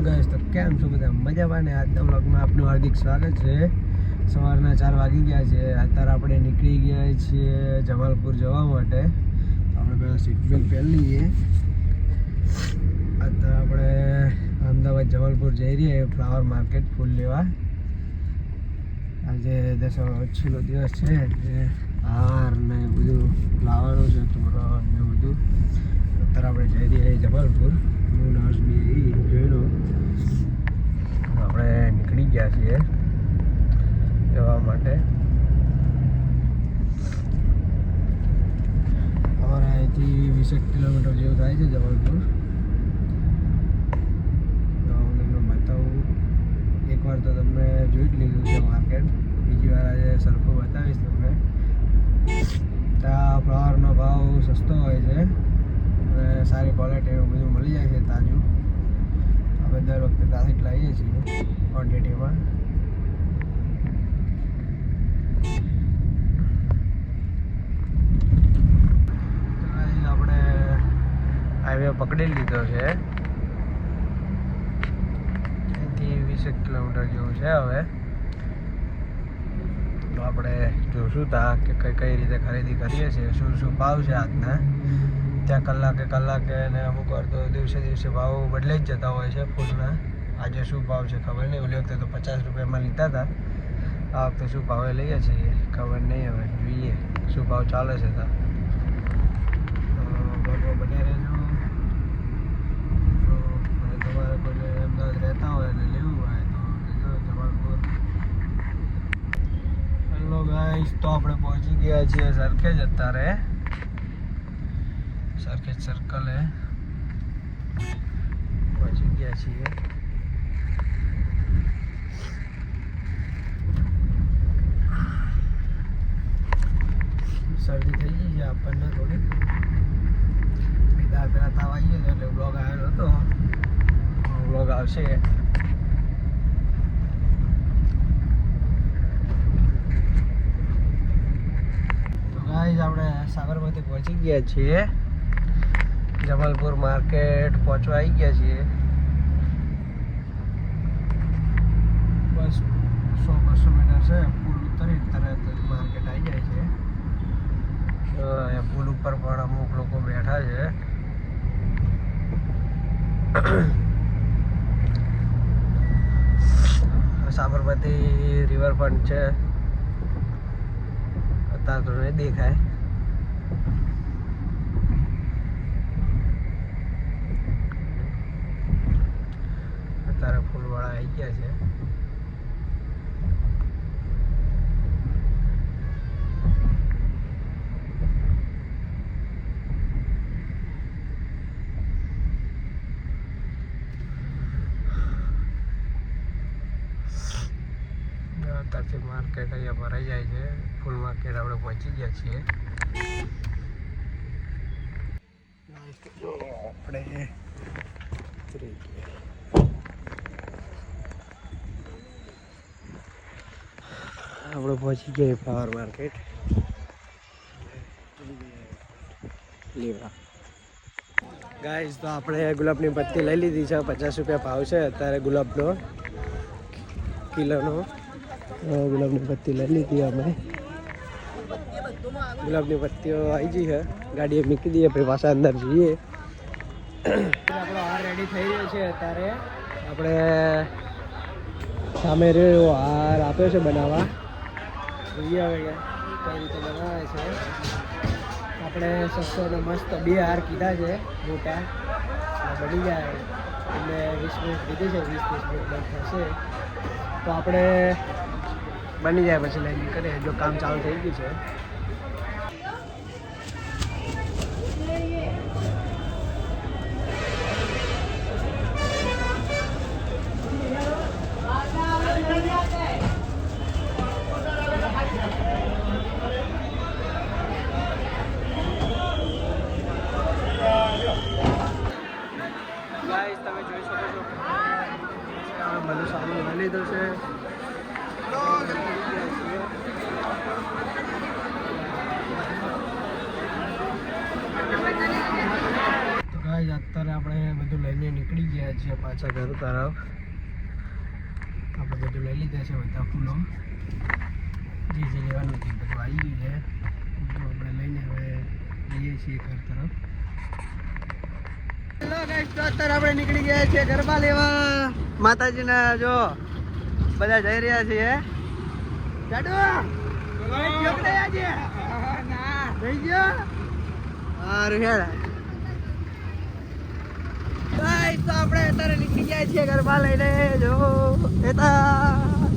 Guys તો કેમ છો બધા? મજામાં ને આજના બ્લોગમાં આપનું હાર્દિક સ્વાગત છે. સવારના ચાર વાગી ગયા છે. અત્યારે આપણે નીકળી ગયા છીએ જમાલપુર જવા માટે. આપણે પહેલાં સીટ બેલ્ટ પહેરી લઈએ. અત્યારે આપણે અમદાવાદ જમાલપુર જઈ રહીએ ફ્લાવર માર્કેટ ફૂલ લેવા. આજે દસ છેલ્લો દિવસ છે. હાર ને બધું, ફ્લાવરો છે, તોરણ ને બધું. અત્યારે આપણે જઈ રહીએ જબલપુર. હું નર્સ બી જોઈ આપણે નીકળી ગયા છીએ જવા માટે. અમારે અહીંથી વીસેક કિલોમીટર જેવું થાય છે જબલપુર. હું તમને બતાવું, એકવાર તો તમને જોઈ જ લીધું છે માર્કેટ બીજી વાર આજે સરખું બતાવીશ તમને. ત્યાં ફ્લાવરનો ભાવ સારી ક્વોલિટી એવું બધું મળી જાય છે તાજું. આપણે દર વખતે ત્યાંથી લાવીએ છીએ ક્વોન્ટિટીમાં આપણે હાઈવે પકડી લીધો છે. અહીંથી વીસેક કિલોમીટર જેવું છે હવે. તો આપણે જોશું તા કે કઈ કઈ રીતે ખરીદી કરીએ છીએ, શું શું ભાવ છે આજના. ત્યાં કલાકે કલાકે અને અમુક વાર તો દિવસે દિવસે ભાવ બદલાઈ જ જતા હોય છે ફૂલના આજે શું ભાવ છે ખબર નહીં. ઓલી વખતે તો પચાસ રૂપિયામાં લીધા હતા આ વખતે શું ભાવે લઈએ છીએ? ખબર નહીં હવે. જોઈએ. શું ભાવ ચાલે છે તો? ભાગો બન્યા રહેજો તો તમારે કોઈને અમદાવાદ રહેતા હોય અને લેવું હોય તો લેજો જમાલપુર હેલો ગાઈસ તો આપણે પહોંચી ગયા છીએ સરખેજ અત્યારે. સરખેજ સર્કલે પહોંચી ગયા છીએ. શરદી થઈ ગઈ છે આપણને થોડી. પેલા પેલા તાવ આવી ગયો એટલે બ્લોગ આવેલો હતો. બ્લોગ આવશે. આપણે સાબરમતી પહોંચી ગયા છીએ. જબલપુર માર્કેટ પહોંચવા આવી ગયા છીએ. બસ સો બસો મીટર છે, પુલ ઉતરી તરત માર્કેટ આવી જાય છે. પુલ ઉપર પણ અમુક લોકો બેઠા છે. સાબરમતી રિવરફ્રન્ટ છે. અત્યારે તો નહીં દેખાય અત્યારે ફૂલવાળા આવી ગયા છે અત્યારથી માર્કેટ અહીંયા ભરાઈ જાય છે. ફૂલ માર્કેટ આપણે પહોંચી ગયા છીએ. આપણે આપણે પહોંચી ગયા ફ્લાવર માર્કેટ લેવા ગાઈસ તો આપણે ગુલાબની પત્તી લઈ લીધી છે. પચાસ રૂપિયા ભાવ છે અત્યારે ગુલાબનો. કિલોનો. ગુલાબની પત્તી લઈ લીધી અમે. ગુલાબની પત્તીઓ આવી ગઈ છે. ગાડીએ મૂકી દઈએ પછી પાછા અંદર જઈએ. આપણો હાર રેડી થઈ રહ્યો છે અત્યારે. આપણે સામે રહ્યો એવો હાર આપ્યો છે બનાવવા. જોઈએ હવે કઈ રીતે બનાવે છે. આપણે સસ્તો અને મસ્ત બે હાર કીધા છે મોટા. બની જાય એટલે વીસ મિનિટ કીધી છે વીસ ત્રીસ મિનિટ થશે. તો આપણે બની જાય પછી લઈને કરે જો કામ ચાલુ થઈ ગયું છે. તમે જોઈ શકો છો. બધું સારું બની દો છે અત્યારે આપણે બધું લઈને નીકળી ગયા છીએ પાછા ઘર તરફ. આપણે બધું લઈ લીધા છે બધા ફૂલો. જે જે લેવાનું હતું બધું આવી ગયું છે. તો આપણે લઈને હવે જઈએ છીએ ઘર તરફ. હેલો ગાઈસ અત્યારે આપણે નીકળી ગયા છીએ ગરબા લેવા. માતાજીના જો બધા જઈ રહ્યા છીએ. આપણે અત્યારે નીકળી ગયા છીએ ગરબા લઈને. જો એતા